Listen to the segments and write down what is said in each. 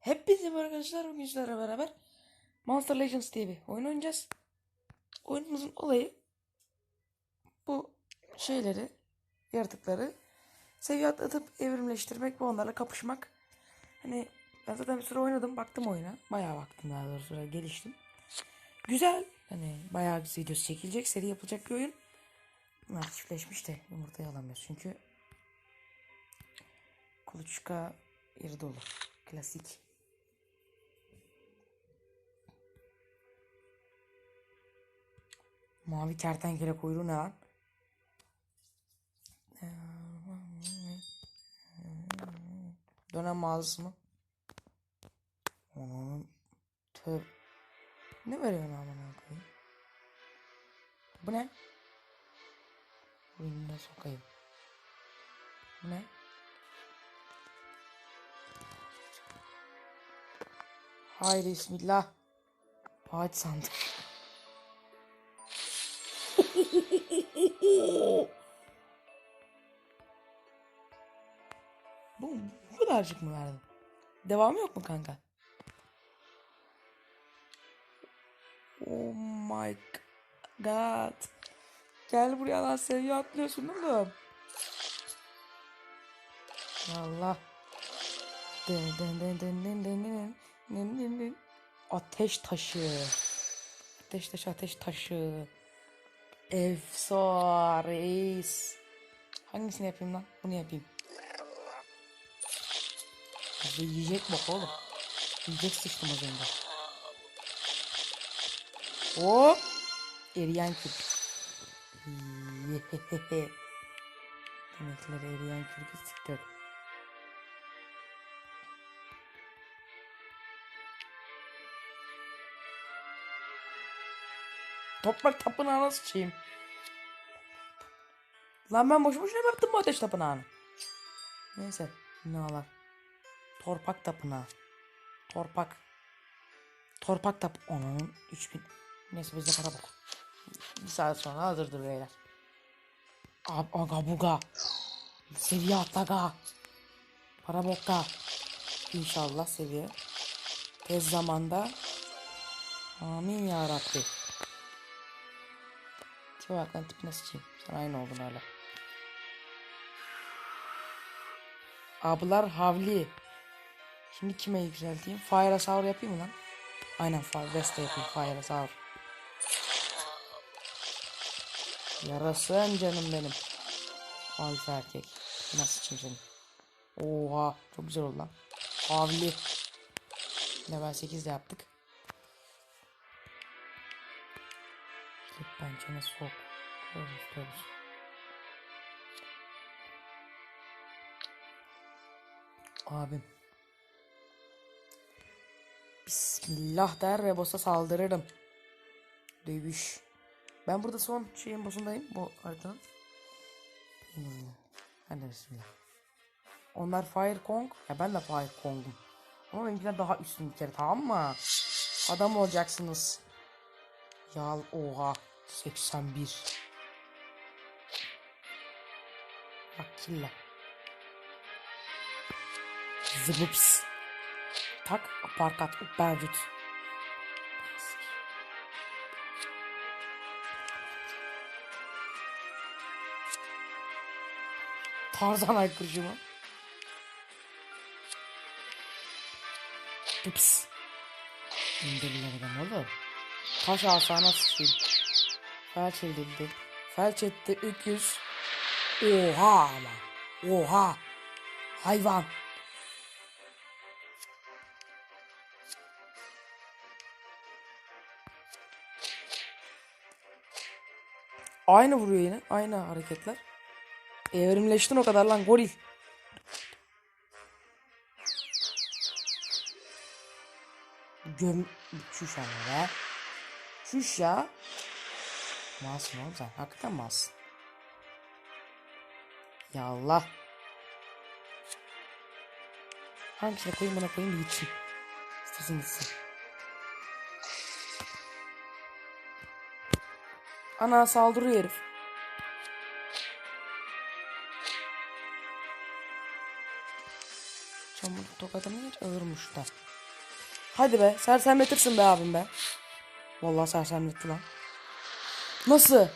Hepinize merhaba arkadaşlar. Bugün beraber Monster Legends diye bir oyun oynayacağız. Oyunumuzun olayı bu şeyleri, yaratıkları seviye atlatıp evrimleştirmek ve onlarla kapışmak. Hani ben zaten bir süre oynadım. Baktım oyuna. Bayağı baktım daha doğrusu. Geliştim. Güzel. Hani bayağı bir videosu çekilecek. Seri yapılacak bir oyun. Bunlar de yumurtayı alamıyoruz. Çünkü kuluçka yeri dolu. Klasik. Mavi kertenkele kuyruğu ne lan? Dönem mağazası mı? Onun tö Ne veriyor lan bana koyayım? Bu ne? Oyununa sokayım. Ne? Haydi bismillah. Hadi sandık. Bu, bu kadarcık mı verdin? Devamı yok mu kanka? Oh my god. Gel buraya lan seviye atlıyorsun oğlum. Allah. Dın dın dın dın dın dın dın dın dın. Ateş taşı. Ateş taşı ateş taşı. Efsar reis. Hangisini yapayım lan? Bunu yapayım. Abi yiyecek bak oğlum. Yiyecek sıçtım az önce. Hop. Eriyen. Yehehehe. Demekler eriyen küpü siktir. Toprak tapınağına sıçayım. Lan ben boşu boşuna mı yaptım bu ateş tapınağını? Neyse. Binalar. Torpak tapınağı. Torpak. Torpak tap... Onun 3000. Neyse bizde para bak. Bir saat sonra hazırdır beyler. Ab aga buga. Seviye atlaga. Para bokka. İnşallah seviye. Tez zamanda. Amin ya Rabbi. Tipe bak lan tipine sıçayım. Sen aynı oldun hala. Ablar havli. Şimdi kime yükselteyim? Fire Sour yapayım mı lan? Aynen Fire West'e yapayım Fire Sour. Yarasın canım benim. Alfa erkek. Nasıl çimsenin? Oha çok güzel oldu lan. Havli. Level 8 de yaptık. Slip pençene sok. Görürüz görürüz. Abim. Bismillah der ve boss'a saldırırım. Dövüş. Ben burada son şeyin boss'undayım bu haritanın. Hmm. Hadi bismillah. Onlar Fire Kong. Ya ben de Fire Kong'um. Ama benimkiler daha üstün bir kere tamam mı? Adam olacaksınız. Ya oha. 81. Bak killa. Zıbıps. Tak aparkat upercut. Tarzan aykırıcı mı? Tıps. İndirirler adam oğlum. Taş asana sıçayım. Felç edildi. Felç etti 300. Oha ama. Oha. Hayvan. Aynı vuruyor yine. Aynı hareketler. Evrimleştin o kadar lan goril. Göm... Şuş ama be. Şuş ya. Malsın oğlum sen. Hakikaten malsın. Ya Allah. Hangisine koyayım buna koyayım bir gitsin. İstesin gitsin. Ana saldırıyor herif. Çamur tokadını geç ağırmış da. Hadi be sersemletirsin be abim be. Vallahi sersemletti lan. Nasıl?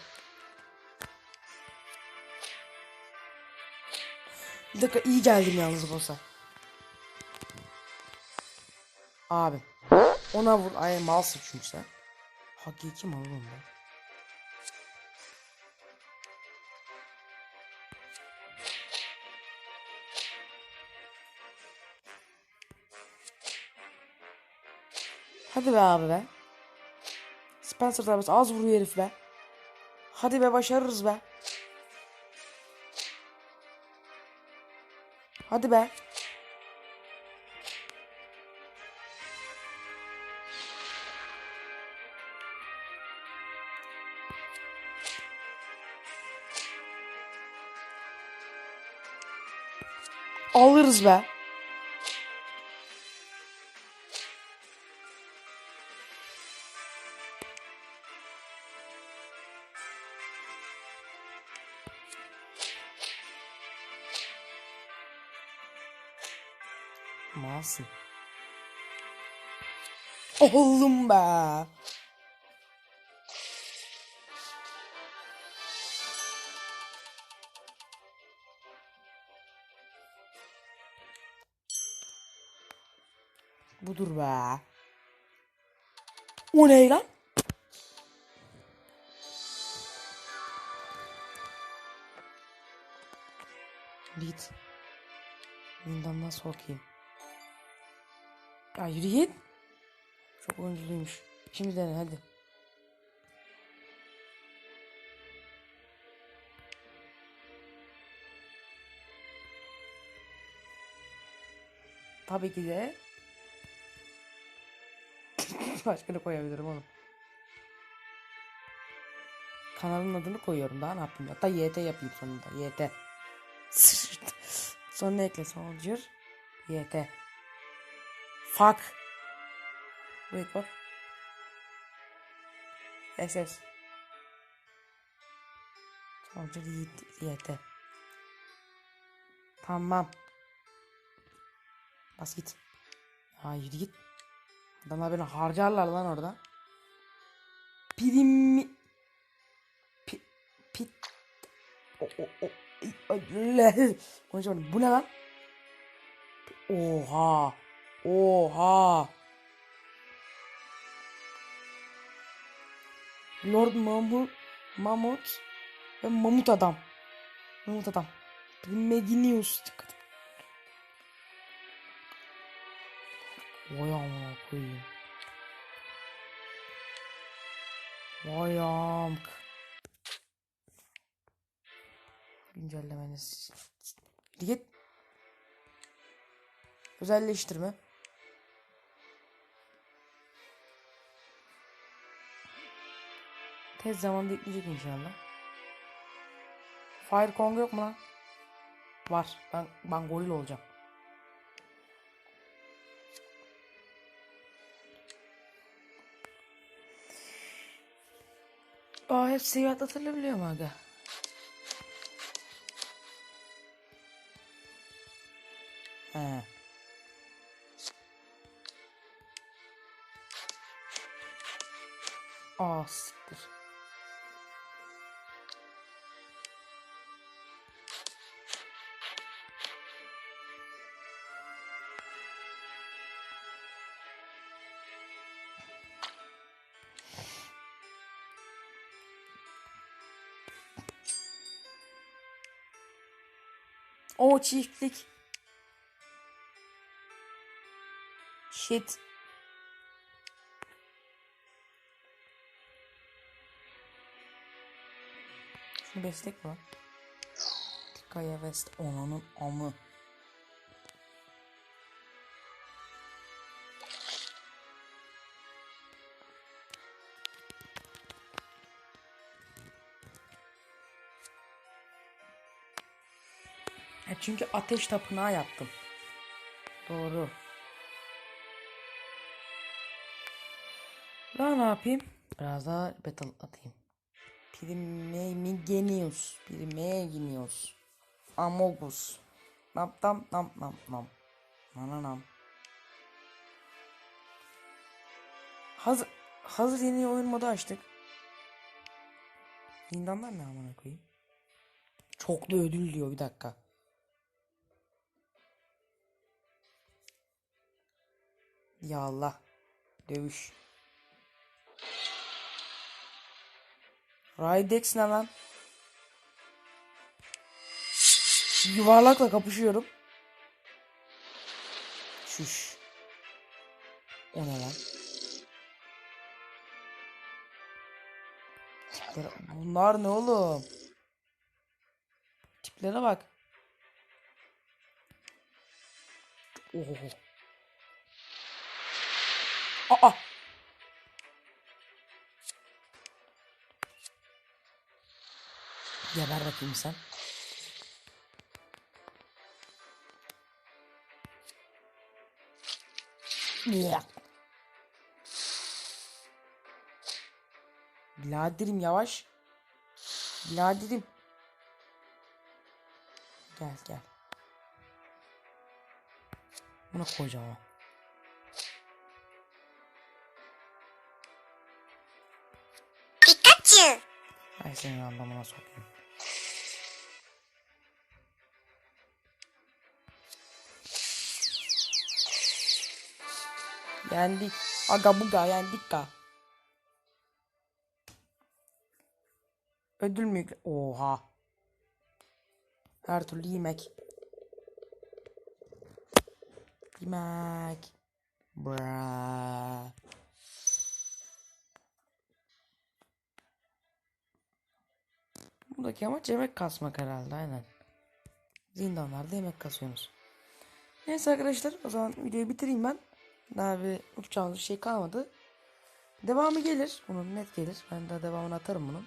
Bir dakika iyi geldim yalnız boss'a. Abi. Ona vur. Ay malsın çünkü sen. Hakiki mal oğlum ben. Hadi be abi be. Spencer darbesi az vuruyor herif be. Hadi be başarırız be. Hadi be. Alırız be. Malsın. Oğlum be. Budur be. O ne lan? Git. Zindandan sokayım. Ya yürü git. Çok oyunculuymuş. Şimdi dene hadi. Tabii ki de başka ne koyabilirim oğlum. Kanalın adını koyuyorum daha ne yapayım. Hatta YT yapayım sonunda. YT. Sonra ekle Soldier. YT. Fuck. Wait what? SS. Soldier YT. Tamam. Bas git. Ha yürü git. Adamlar beni harcarlar lan orada. Primi... Pi... Pit... O, o, o. Konuşamadım. Bu ne lan? Oha. Oha. Lord Mamut, Mamut ve Mamut adam. Mamut adam. Primeginius. Dikkat. Vay amına koyayım. Vay amk. Güncellemeniz. Git. Özelleştirme. Tez zamanda ekleyecek inşallah. Fire Kong yok mu lan? Var. Ben, ben goril olacağım. Aa hep seviye atlatılabiliyor mu aga? He. Aa siktir. O çiftlik. Shit. Şunu beslek mi lan? Tikaya West onanın amı. Ha, çünkü ateş tapınağı yaptım. Doğru. Daha ne yapayım? Biraz daha battle atayım. Primegenius. Primegenius. Amogus. Nam tam nam nam nam. Ananam. Hazır, hazır yeni oyun modu açtık. Zindanlar ne amına koyayım? Çoklu ödül diyor bir dakika. Ya Allah. Dövüş. Rydex ne lan? Yuvarlakla kapışıyorum. Şuş. O ne lan? Tiplere... Bunlar ne oğlum? Tiplere bak. Oho. Aa. Geber bakayım sen. Ya. Biraderim yavaş. Biraderim. Gel gel. Bunu kocaman. Pikachu. Ay senin anlamına sokayım. Yendik. Aga buga yendik ka. Ödül mü? Oha. Her türlü yemek. Yemek. Bra. Buradaki amaç yemek kasmak herhalde aynen. Zindanlarda yemek kasıyorsunuz. Neyse arkadaşlar o zaman videoyu bitireyim ben. Daha bir uçacağımız bir şey kalmadı. Devamı gelir. Bunun net gelir. Ben de devamını atarım bunun.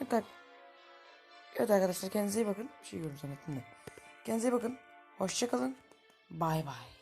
Evet, evet arkadaşlar kendinize iyi bakın. Bir şey görürüm zannettim de. Kendinize iyi bakın. Hoşçakalın. Bay bay.